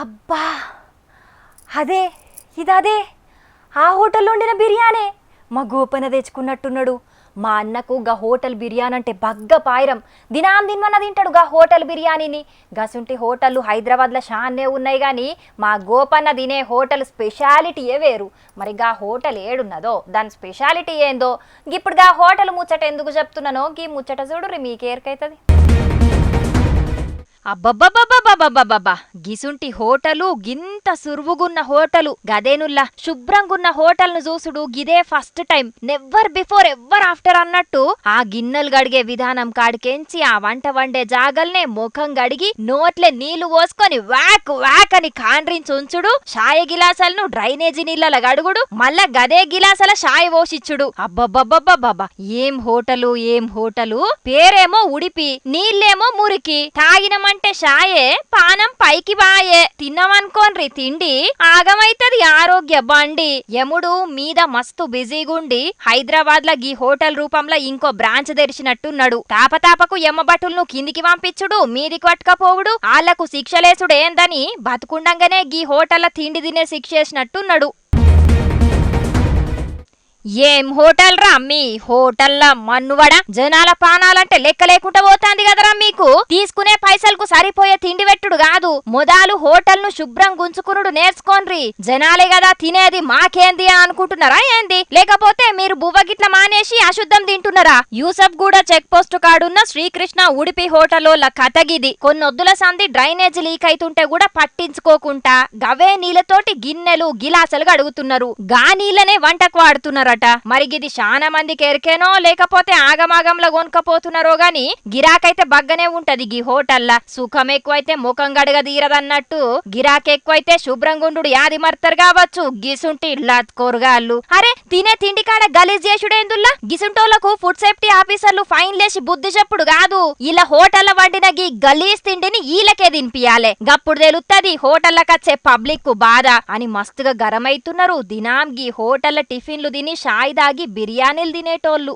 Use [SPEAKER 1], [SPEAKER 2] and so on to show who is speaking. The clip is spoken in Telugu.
[SPEAKER 1] అబ్బా! అదే ఇదదే. ఆ హోటల్లో వండిన బిర్యానీ. మా గోపన తెచ్చుకున్నట్టున్నాడు. మా అన్నకు గా హోటల్ బిర్యానీ అంటే బగ్గ పాయిరం. దినాం దిన్మన్న తింటాడు గా హోటల్ బిర్యానీని. గసుంటి హోటళ్ళు హైదరాబాద్లో షాన్నే ఉన్నాయి కానీ మా గోపన్న తినే హోటల్ స్పెషాలిటీయే వేరు. మరి గా హోటల్ ఏడున్నదో దాని స్పెషాలిటీ ఏందో? ఇప్పుడు గా హోటల్ ముచ్చట ఎందుకు చెప్తున్నానో? గీ ముచ్చట చూడుర్రి మీకేరికైతుంది అబ్బబ్బబ్బబ్బబ్బబ్బబ్బా గిసుంటి హోటలు గింత సురువుగున్న హోటలు గదేనుల్లా శుభ్రంగున్న హోటల్ను చూసుడు గిదే first time. Never before ever after అన్నట్టు ఆ గిన్నెలు గడిగే విధానం కాడికెంచి ఆ వంట వండే జాగల్నే ముఖం గడిగి నోట్లే నీళ్ళు పోసుకొని వ్యాక్ వ్యాక్ అని కాండ్రించి ఉంచుడు. షాయ గిలాసాలను డ్రైనేజీ నీళ్ళల గడుగుడు. మళ్ళా గదే గిలాసల షాయ పోసిచ్చుడు అబ్బబ్బబ్బబ్బబ్బా ఏం హోటలు ఏం హోటలు? పేరేమో ఉడిపి నీళ్ళేమో మురికి. తాగిన తాగినమంటే షాయే పానం పైకి బాయే తిన్నామనుకోన్రి తిండి ఆగమైతది ఆరోగ్య బండి. యముడు మీద మస్తు బిజీగుండి హైదరాబాద్ ల గీ హోటల్ రూపంలో ఇంకో బ్రాంచ్ తెరిచినట్టున్నాడు. తాపతాపకు యమ్మబట్టులను కిందికి పంపించుడు మీదికి పట్టుకపోవుడు ఆళ్ళకు శిక్షలేసుడేందని బతుకుండంగానే గీ హోటల్ల తిండి తినే శిక్షేసినట్టున్నాడు ఏం హోటల్ రా మీ? హోటల్లా మన్నువడ. జనాల పానాలంటే లెక్క లేకుండా పోతాంది కదరా మీకు. తీసుకునే పైసలకు సరిపోయే తిండి పెట్టుడు కాదు. మొదలు హోటల్ను శుభ్రం గుంచుకునుడు నేర్చుకోన్రి జనాలే కదా తినేది మాకేంది అనుకుంటున్నారా ఏంది? లేకపోతే మీరు బువ్వగిట్ల మానేసి అశుద్ధం తింటున్నారా? యూసఫ్ కూడా చెక్ పోస్ట్ కాడున్న శ్రీకృష్ణ ఉడిపి హోటలోల కథగిది. కొన్నొద్దుల సంది డ్రైనేజ్ లీక్ అయితుంటే కూడా పట్టించుకోకుండా గవే నీళ్ళతోటి గిన్నెలు గిలాసలు అడుగుతున్నారు గా నీళ్ళనే వంటకు వాడుతున్నారట. మరి ఇది చాలా మందికి ఎరికేనో లేకపోతే ఆగమాగంలో కొనుకపోతున్నారో గాని గిరాకైతే బగ్గనే ఉంటది. గీ హోటల్లా సుఖం ఎక్కువైతే ముఖం గడగ తీరదన్నట్టు గిరాకెక్కువైతే శుభ్రంగుండు యాది మర్తరు కావచ్చు. గిసుంటి లత్కోరుగాళ్ళు అరే తినే తిండి కాడ గలీజ్ చేసుడేందుల్లా గిసుంటోళ్ళకు ఫుడ్ సేఫ్టీ ఆఫీసర్లు ఫైన్ లేసి బుద్ధి చెప్పుడు కాదు. ఇలా హోటల్ వండిన గీ గలీజ్ తిండిని ఈలకే తినిపియాలే. గప్పుడు తెలుత్తది హోటల్లకచ్చే పబ్లిక్కు బాధ అని మస్తుగా గరమైతున్నారు. దినాం గీ హోటల్ల టిఫిన్లు తిని షాయి దాగి బిర్యానీలు తినేటోళ్ళు.